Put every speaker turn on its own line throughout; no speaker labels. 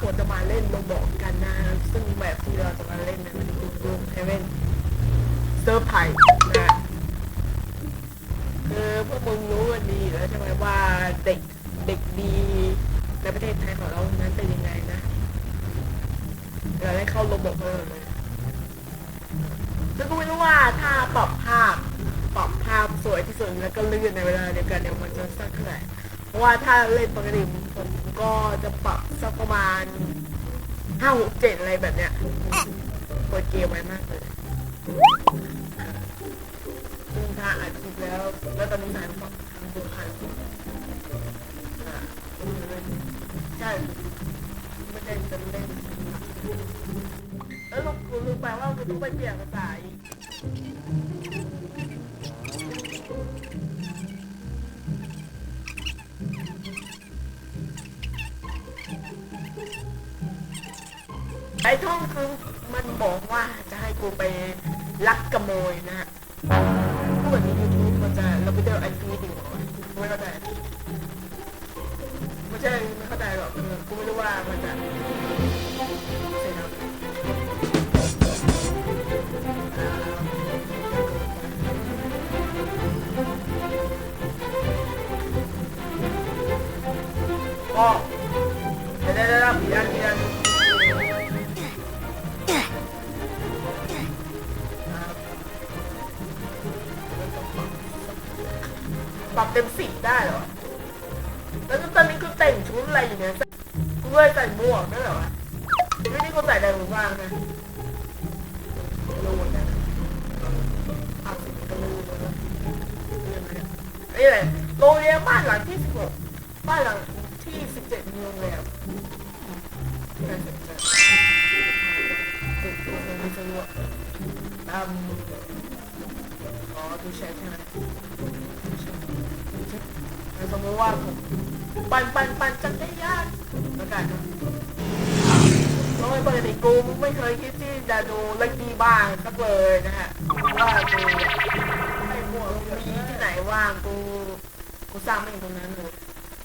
ควรจะมาเล่นโรบอกกันนะ ซึ่งแบบที่เราจะมาเล่นเนยมันคือรูมเฮเว่นเซอร์ไพรส์นะคือพวกมึงรู้กันดีอยู่แล้วใช่ไหมว่าเด็กเด็กดีในประเทศไทยของเรานั้นเป็นยังไงนะเราได้เข้าโรบอกเพิ่มเลยซึ่งก็ไม่รู้ว่าถ้าปรับภาพปรับภาพสวยที่สุดแล้วก็ลื่นในเวลาเดียวกันเนี่ยมันจะสักเท่าไหร่ เพราะว่าถ้าเล่นปกติผมก็จะปรับสักประมาณห้าหกเจ็ดอะไรแบบเนี้ยเปิดเกมไว้มากเลยซึ่งถ้าอัดคลิปแล้ว แล้วตอนนี้นายทำดูคันอ่าใช่ไม่ได้จะเล่นแล้วลูกกูลืมไปว่ากูต้องไปเปลี่ยนภาษาอีก ไอ้ท่องคือมันบอกว่าจะให้กูไปลักขโมยนะฮะกูแบบนี้ยูทูบมันจะเราไปเจอไอพีดีกว่าไม่เข้าใจไม่ใช่ไม่เข้าใจหรอกเออกูไม่รู้ว่ามันจะ รับเต็มสิบได้เหรอ แล้วตอนนี้กูแต่งชุดอะไรอยู่เนี่ยกูเลยใส่หมวกด้วยเหรอวะไม่นี่กูใส่อะไรมึงบ้างนะรู้นะเอาสิก็รู้นะนี่แหละโรงเรียนบ้านหลังที่สิบหกบ้านหลังที่สิบเจ็ดมีโรงแรมใช่ใช่ใช่ตึกโรงเรียนวิศวะอืมอ๋อดูแชทใช่ไหม สมมติว่าผมปั่นปั่นปั่นจักรยานแล้วกันนะเพราะว่าปกติกูไม่เคยคิดที่จะดูเล็กดีบ้างสักเลยนะฮะว่ากูไม่กลัวมีที่ไหนว่างกูกูสร้างไม่ตรงนั้นเลย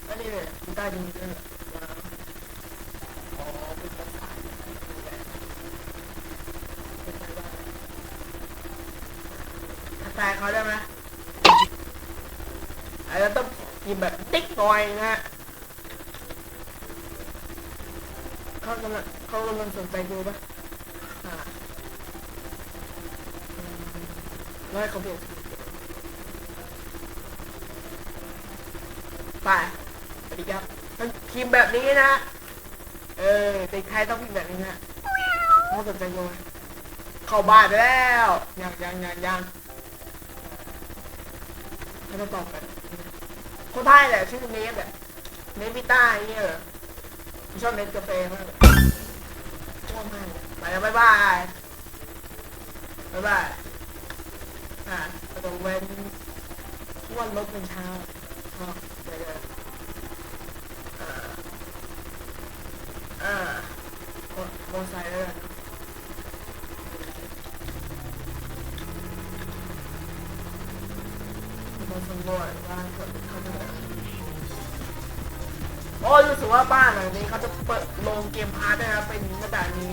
ก็นี่เลยกูได้ดีเลยอ๋อเป็นภาษาทักทายเขาได้ไหมอาจจะต้อง กินแบบติ๊กหน่อยนะฮะเขากำลังเขากำลังสนใจดูปะอ่าอืมแล้วให้เขาเปลี่ยนไปสวัสดีครับมันพิมพ์แบบนี้นะเออเด็กไทยต้องพิมพ์แบบนี้นะเขาสนใจดูไหมเข้าบ้านไปแล้วยังยังยังยังไม่ต้องตอบกัน คนไทยแหละชื่อเนฟแบบเนฟพิต้าเนี่ยเหรอชอบเนฟกาแฟมากชอบมากเลยไปแล้วบ๊ายบายบ๊ายบายอะกระโดดเว้นอ้วนรถเป็นเช้าอ๋อเดี๋ยวเดี๋ยวเอ่อเอ่อโมโมอไซค์เลย โอ้รู้สึกว่าบ้านหลังนี้เขาจะเปิดลงเกมพาร์ทด้วยนะเป็นกระดาษนี้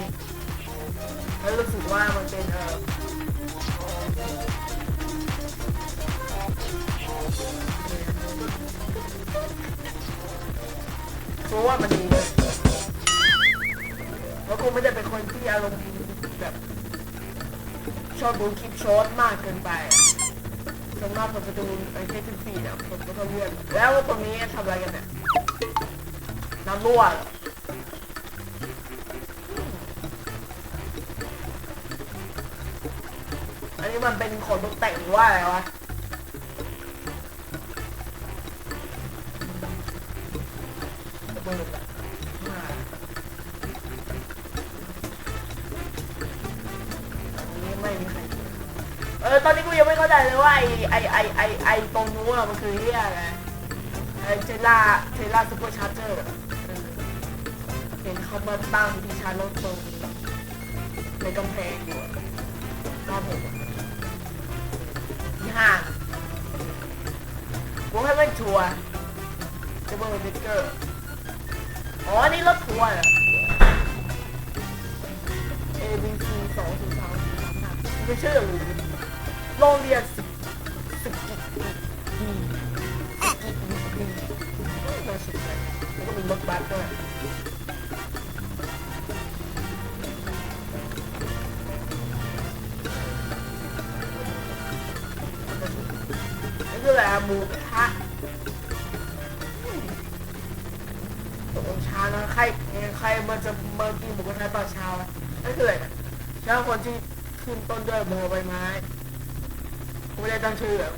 แล้วรู้สึกว่ามันเป็นเออเพราะว่ามันดีเลยแล้วกูไม่ได้เป็นคนที่อารมณ์แบบชอบดูคลิปช็อตมากเกินไป ส่วนมากผมจะดูไอ้เทปฟีเนี่ยผมก็จะเลื่อนแล้วตรงนี้ทำอะไรกันเนี่ยน้ำรั่วอันนี้มันเป็นขนตกแต่งหรือว่าอะไรวะระเบิด ไม่เข้าใจเลยว่าไอไอไอไอไอตรงนู้นอะมันคือเฮียอะไรไอเทสลาเทสลาซูเปอร์ชาร์เจอร์เห็นเขามาตั้งที่ชาร์จรถตรงในกำแพงอยู่อบ้านผมที่ห้างกูให้ไม่ชัวร์จะเบอร์เบเกอร์อ๋อนี่รถทัวร์เหรอ B C สองศูนย์สามศูนย์สามห้าไม่เชื่อหรือ โรงเรียนสสกิดีสกิดีน่าสนใจแล้วก็มีรถบัสด้วยนี่คืออะไรหมูกระทะตกลงเช้านะใครใครมันจะมากินหมูกระทะตอนเช้านั่นคืออะไรนะเช้าคนที่ขึ้นต้นด้วยโบใบไม้ กูไม่ได้ตั้งชื่ออะ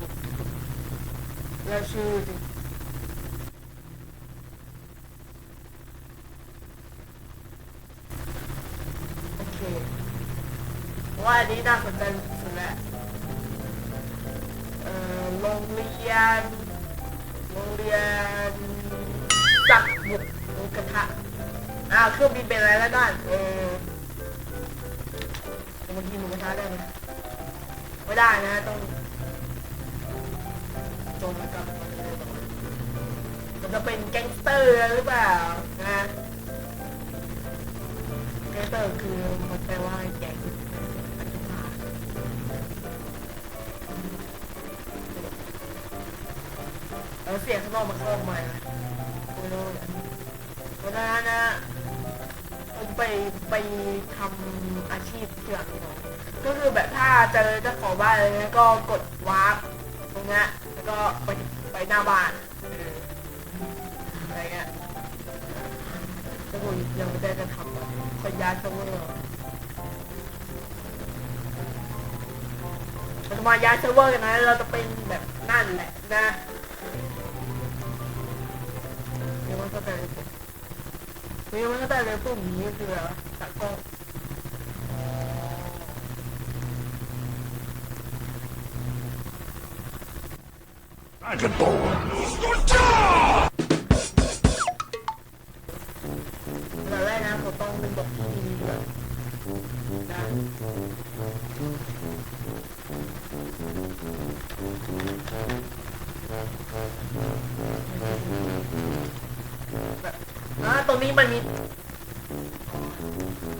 แล้วชื่อจริงโอเคว่าอันนี้น่าสนใจสุดแล้วเอ่อโรงเรียนโรงเรียนจักรบุกหมูกระทะอ่าเครื่องบินเป็นอะไรแล้วกันเออมันกินหมูกระทะได้ไหมไม่ได้นะต้อง จมกับมันจะเป็นแก๊งสเตอร์หรือเปล่านะแก๊งสเตอร์คือมันแปลว่าแก๊งอธิบายเออเสียงข้างนอกมันเข้าอมาไม่รู้เนี่ยเพราะนั้นนะผมไปไปทำอาชีพที่หลังนี้หน่อยก็คือแบบถ้าเจอเจ้าของบ้านอะไรเงี้ยก็กดวาร์ปตรงนี้ ก็ไปไปหน้าบ้านอะไรเงี้ยถ้าคุณยังไม่ได้จะทำอะคอย้ายเซิร์ฟเวอร์เราจะมาย้ายเซิร์ฟเวอร์กันนะเราจะเป็นแบบนั่นแหละนะยังไม่เข้าใจเลยผมยังไม่เข้าใจเลยพวกนี้คืออะไรวะตากล้อง แต่แรกนะผมต้องเป็นบทที่ดีก่อนะแบบอ่าตรงนี้มันมี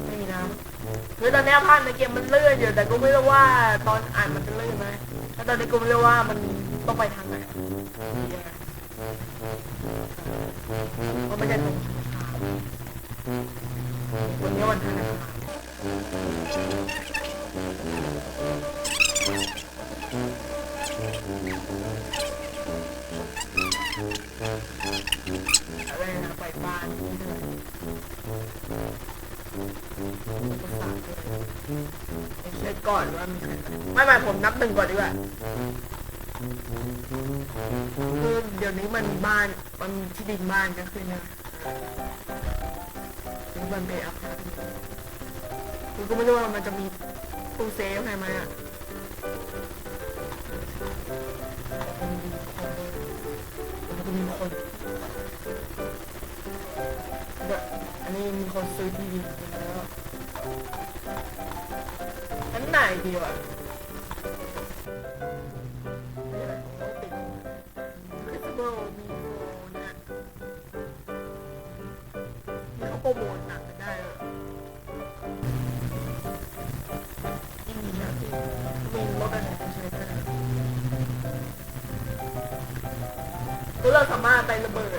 ไม่มีน้ำคือตอนนี้ภาพในเกมมันเลื่อนอยู่แต่กูไม่รู้ว่าตอนอ่านมันจะเลื่อนไหมแล้วตอนนี้กูไม่รู้ว่ามัน ต้องไปทางไหนยังไงก็ไม่ได้ตรงทางวันนี้วันธนาคารอะไรนะไปบ้านนี่ด้วยประสาทด้วยเช็คก่อนว่ามีใครไม่ไม่ผมนับหนึ่งก่อนดีกว่า คือเดี๋ยวนี้มันบ้านมันที่ดินบ้านก็คือนะคือมันเป็นอาคารคือก็ไม่รู้ว่ามันจะมีตู้เซฟให้ไหมอะมันจะมีคนแบบอันนี้มีคนซื้อที่ดินแล้วอันไหนดีวะ ปรโมทหนักก็ได้เลยไม่มีนะที่มีรถอะไรที่ใช้ได้คือเราสามารถไประเบิด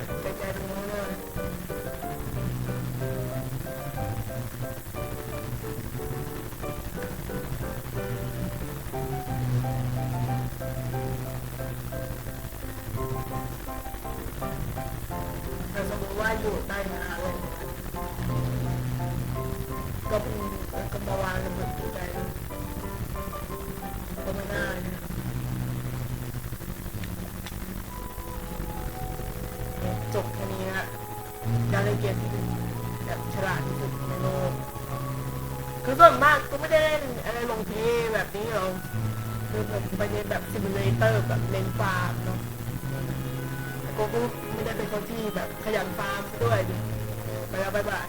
การเล่นเกมที่แบบฉลาดที่สุดในโลก คือส่วนมากก็ไม่ได้เล่นอะไรลงเทแบบนี้หรอกคือผมไปเล่นแบบซิมูเลเตอร์แบบเล่นฟาร์มเนาะแต่ก็ไม่ได้เป็นคนที่แบบขยันฟาร์มด้วยดิไปแล้วบายบาย